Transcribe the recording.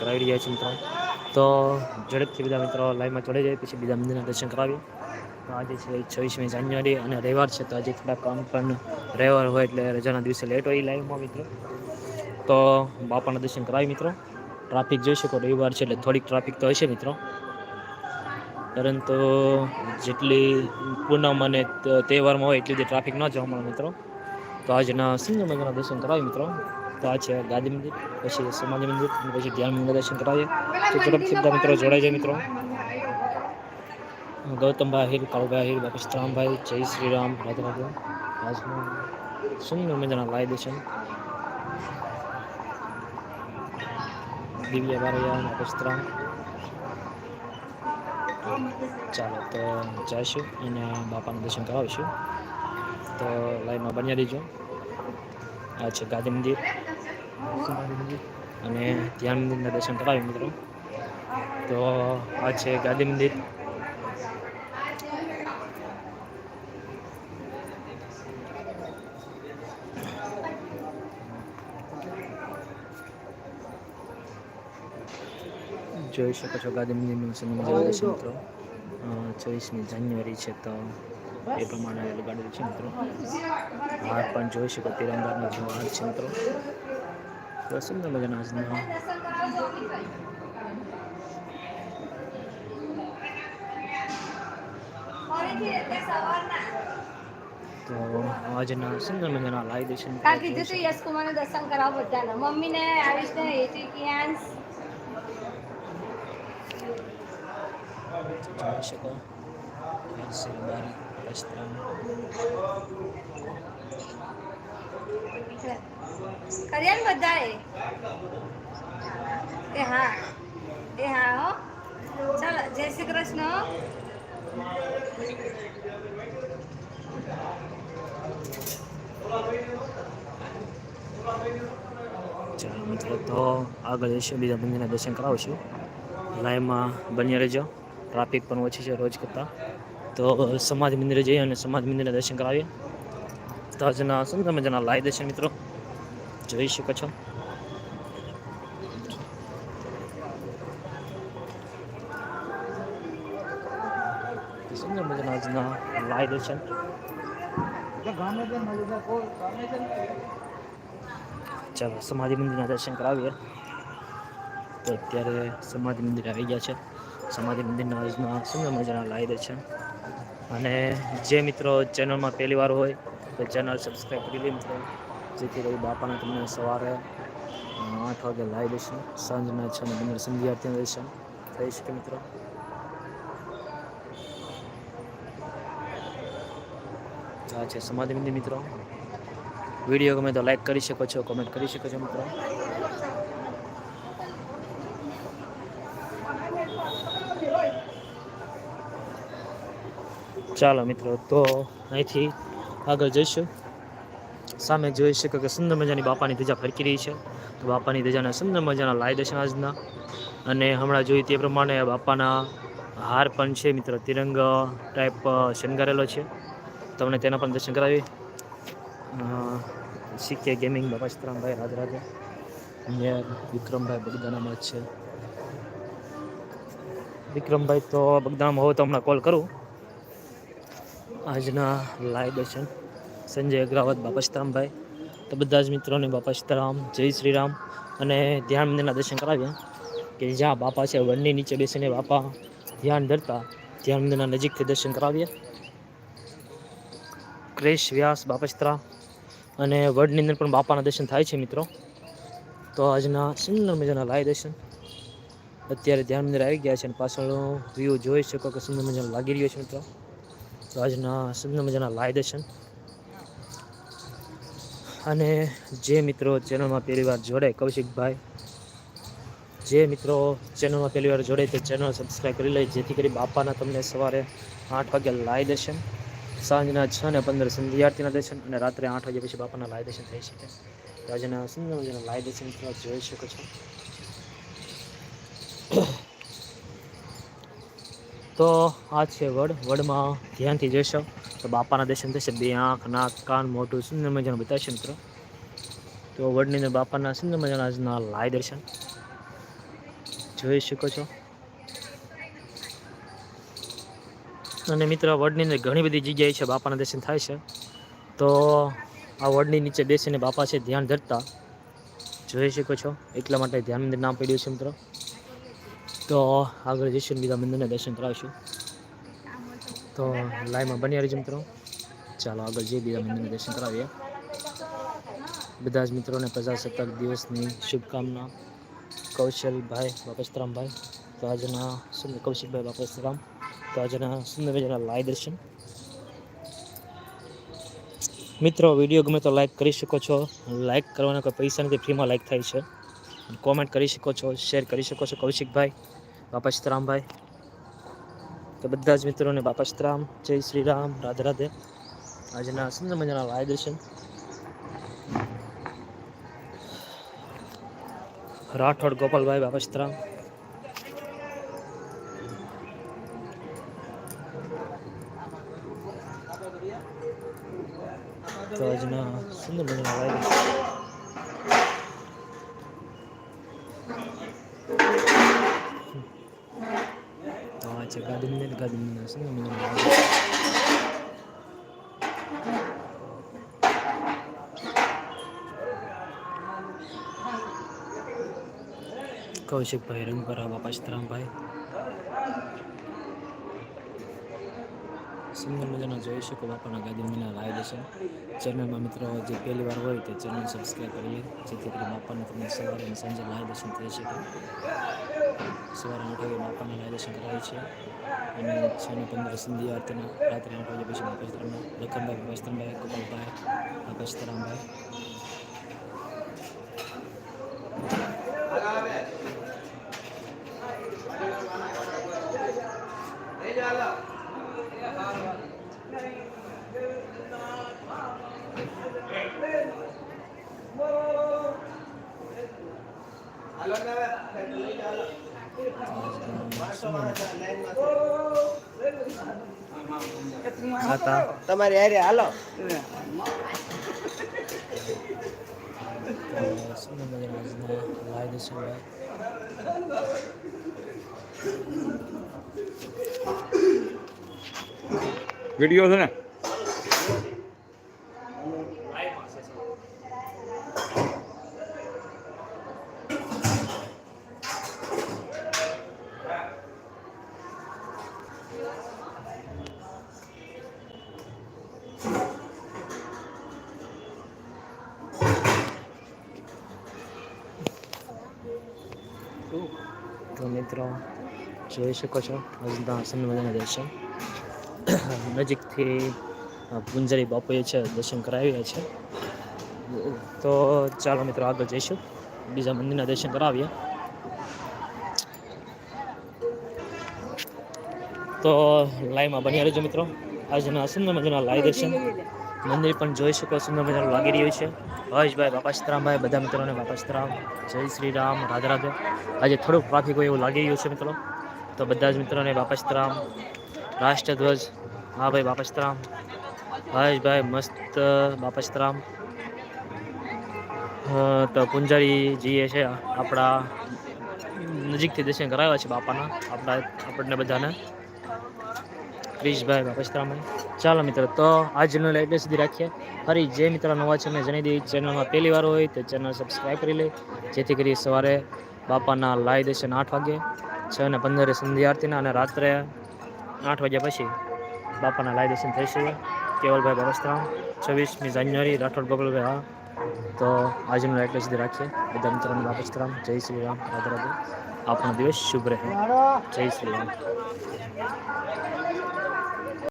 કરાવી રહ્યા છીએ મિત્રો. તો ઝડપથી બધા મિત્રો લાઈવમાં ચડી જાય, પછી બીજા મંદિરના દર્શન કરાવીએ. તો આજે છે છવ્વીસમી જાન્યુઆરી અને રવિવાર છે, તો આજે થોડા કામ પણ રવિવાર હોય એટલે રજાના દિવસે લેટ હોય લાઈવમાં મિત્રો. તો બાપાના દર્શન કરાવી મિત્રો. ટ્રાફિક જોઈ શકો, રવિવાર છે એટલે થોડીક ટ્રાફિક તો હશે મિત્રો. પરંતુ જેટલી પૂનમ અને તહેવારમાં હોય એટલી બધી ટ્રાફિક ન જોવા મળે મિત્રો. તો આજના સિંહ મજાના દર્શન કરાવી મિત્રો. તો આ છે ગાંધી મંદિર, પછી સમાધિ મંદિર પછી ધ્યાન મંદિર દર્શન કરાવીએ. તો ઝડપથી બધા મિત્રો, જોડાઈ જાય મિત્રો. ગૌતમભાઈ આહિર કાળુભાઈ આહિર બાપા સીતારામભાઈ જય શ્રી રામ રાધે. રાધે સુંદર મજાના લાઈ દર્શન દિવ્ય બારૈયા બાપા સીતારામ ચાલો, તો જઈશું અને બાપાનું દર્શન કરાવીશું. તો લાઈનમાં બન્યા દેજો આ છે ગાંધી મંદિર. અને ધ્યાન મંદિરના દર્શન કરાવી મિત્રો. તો આ છે ગાંધી મંદિર. જોઈ શકો છો ગાંધી મંદિરનું સમય દર્શન મિત્રો. ચોવીસમી જાન્યુઆરી છે તો એ પ્રમાણે લગાડેલું છે મિત્રો. હાર પણ જોઈ શકો તિરંગાનો જે હાર છે મિત્રો. સુંદર મજાના આજના તો આજના સુંદર મજાના લાઈ દર્શન કા કીધું તું યશ કુમારનું દર્શન કરાવો બધાને મમ્મીને આવીશને એ કિયાંશ જોઈ શકો પેન્સિલ બારી વસ્ત્રામ કર્યા ને બધાએ? એ હા. એ હા હો. ચાલો, જય શ્રી કૃષ્ણ. ચાલો મિત્રો, તો આગળ જશે બીજા મંદિરના દર્શન કરાવશું. લાઈવમાં બન્યા રહેજો. ટ્રાફિક પણ ઓછી છે રોજ કરતાં. તો સમાજ મંદિરે જઈએ અને સમાજ મંદિરના દર્શન કરાવીએ. તો આજના સુંદર મજાના લાઈવ દેશે મિત્રો? જોઈ શકો છો. સુંદર મજાના આજના લાઈવ દેશે? ચાલો, સમાધિ મંદિરના દર્શન કરાવીએ. તો અત્યારે સમાધિ મંદિર આવી ગયા છે. સમાધિ મંદિરના આજના સુંદર મજાના લાઈ છે અને જે મિત્રો ચેનલમાં પહેલી વાર હોય તો ચેનલ સબસ્ક્રાઈબ કરી લે મિત્રો. જેથી કરી બાપાના તમને સવારે આઠ વાગે લાવી દઈશું સાંજના છ ને પંદર સંધ્યા દર્શન થઈ શકે મિત્રો. આ છે સમાધિ મંદિર મિત્રો. વીડિયો ગમે તો લાઈક કરી શકો છો, કોમેન્ટ કરી શકો છો મિત્રો. ચાલો મિત્રો, તો અહીંથી આગળ જઈશું. સામે જોઈ શકો કે સુંદર મજાની બાપાની ધજા ફરકી રહી છે. તો બાપાની ધજાના સુંદર મજાના લાય દર્શન આજના. અને હમણાં જોઈ તે પ્રમાણે બાપાના હાર પણ છે મિત્ર. તિરંગ ટાઈપ શણગારેલો છે. તમને તેના પણ દર્શન કરાવી. શીખે ગેમિંગ બાપા ચિત્રામભાઈ રાજ રાજા મેયર વિક્રમભાઈ બગદાનામાં છે. વિક્રમભાઈ તો બગદાનામાં હોય તો હમણાં કોલ કરું. આજના લાઈવ દર્શન સંજય અગ્રાવત બાપસ્તરામભાઈ તો બધા જ મિત્રોને બાપસ્તરામ જય શ્રી રામ અને ધ્યાન મંદિરના દર્શન કરાવ્યા. કે જ્યાં બાપા છે, વનની નીચે બેસીને બાપા ધ્યાન ધરતા, ધ્યાન મંદિરના નજીકથી દર્શન કરાવીએ ક્રેશ, વ્યાસ બાપસ્તરા અને વડની અંદર પણ બાપાના દર્શન થાય છે, મિત્રો. તો આજના સુંદર મજાના લાઈવ દર્શન. અત્યારે ધ્યાન મંદિર આવી ગયા છે અને પાછળનો વ્યૂ જોઈ શકો કે સુંદર મજાનો લાગી રહ્યો છે, મિત્રો. તો આજના સુંદર મજાના લાય દર્શન. અને જે મિત્રો ચેનલમાં પહેલી વાર જોડે, કૌશિકભાઈ, જે મિત્રો ચેનલમાં પહેલી વાર જોડે, તે ચેનલ સબસ્ક્રાઈબ કરી લે જેથી કરી બાપાના તમને સવારે આઠ વાગે લાય દર્શન, સાંજના છ ને પંદર સંધ્યાર્થીના દર્શન અને રાત્રે આઠ વાગ્યા પછી બાપાના લાઈવ દર્શન થઈ શકે. તો આજના સુંદર મજાના લાય દર્શન જોઈ શકો છો. તો આ છે વડ. વડમાં ધ્યાનથી જોઈશો તો બાપાના દર્શન થશે. બે આંખ, નાક, કાન, મોઢું, સુંદર મજાનું બતાવશે મિત્રો. તો વડની અંદર બાપાના સુંદર મજાના લાય દર્શન. જોઈ શકો છો. અને મિત્ર, વડની અંદર ઘણી બધી જગ્યાએ છે બાપાના દર્શન થાય છે. તો આ વડની નીચે બેસીને બાપા છે ધ્યાન ધરતા. જોઈ શકો છો. એટલા માટે ધ્યાન અંદર નામ પડ્યું છે મિત્રો. તો આગળ જઈશું બીજા મંદિરના દર્શન કરાવીશું. તો લાઈવમાં બની રહીજો મિત્રો. ચાલો આગળ જઈએ બીજા મંદિરના દર્શન કરાવીએ. બધા જ મિત્રોને પ્રજાસત્તાક દિવસની શુભકામના. કૌશલભાઈ બાપસ્તરામભાઈ તો આજના સુંદર કૌશિકભાઈ બાપસ્તરામ તો આજના સુંદર મજાના લાઈ દર્શન. મિત્રો, વીડિયો ગમે તો લાઈક કરી શકો છો. લાઈક કરવાના કોઈ પૈસા નથી, ફ્રીમાં લાઈક થાય છે. કોમેન્ટ કરી શકો છો, શેર કરી શકો છો કૌશિકભાઈ. બાપસ્તરામભાઈ તો બધા જ મિત્રોને બાપાશ્રામ જય શ્રી રામ રાધે રાધે. આજના સુંદર મજાના લાય દર્શન. રાઠોડ ગોપાલભાઈ બાપાશ્રામ તો આજના સુંદર મજાના લાય દર્શન. આ છે ગાંધીનગર ગાંધીનગર સુંદર મજાના લાઈ દર્શન કૌશિકભાઈ સુંદર મજાનો જોઈ શકો બાપાના ગાદીમીના લાવી દેશે. ચેનલમાં મિત્રો, જે પહેલી વાર હોય તે ચેનલ સબસ્ક્રાઈબ કરી લે. જેથી કરી બાપાને તમને સવારે અને સાંજે લાઈ દર્શન થઈ શકે સવારે આઠ વાગે બાપાના લાઈ દર્શન કરાવે છે. અને છ ને પંદર સિંધી આરતીના રાત્રે આઠ વાગે પછી બાપાસ્તરામના લખનભાઈ બાપાસ્તરામભાઈ ગોપાલભાઈ બાપાસ્તરામભાઈ તમારી હારે હાલો. વીડિયો છે ને? તો જોઈ શકો છો સુંદર મજાના દર્શન નજીકથી પુંજરી બાપુએ છે, દર્શન કરાવ્યા છે. તો ચાલો મિત્રો, આગળ જઈશું. બીજા મંદિરના દર્શન કરાવીએ. તો લાઈવમાં બન્યા રહેજો મિત્રો. આજના સુંદર મજાના લાઈવ દર્શન. મંદિર પણ જોઈ શકો સુંદર મજાનું લાગી રહ્યું છે. હર્ષભાઈ બાપાસ્તરામભાઈ બધા મિત્રોને બાપાસ્તરામ જય શ્રી રામ રાધે રાધે. આજે થોડુંક ટ્રાફિક હોય એવું લાગી રહ્યું છે મિત્રો. તો બધા જ મિત્રોને બાપાસ્તરામ રાષ્ટ્રધ્વજ. હા ભાઈ બાપાસ્તરામ હર્ષભાઈ મસ્ત બાપાસ્તરામ અ, તો પૂંજારીજીએ છે આપણા નજીકથી દર્શન કરાવ્યા છે બાપાના આપણા આપણને બધાને. ક્રિશભાઈ બાપસ્તરામભાઈ ચાલો મિત્રો, તો આજનો લાઈટ સુધી રાખીએ. ફરી જે મિત્રો નવા છે મેં જણાવી દઈએ. ચેનલમાં પહેલી વાર હોય તો ચેનલ સબસ્ક્રાઈબ કરી લે. જેથી કરી સવારે બાપાના લાઈ દર્શન આઠ વાગે, છ ને પંદરે સંધ્યા અને રાત્રે આઠ વાગ્યા પછી બાપાના લાઈ દર્શન થઈ શકે કેવલભાઈ બાપસ્તરામ છવ્વીસમી જાન્યુઆરી, રાઠોડ બગલભાઈ હા. તો આજનું લાઈટ સુધી રાખીએ. બધા મિત્રોને બાપસ્તરામ જય શ્રી રામ, રાધે રાધે. આપણો દિવસ શુભ રહે. જય શ્રી રામ.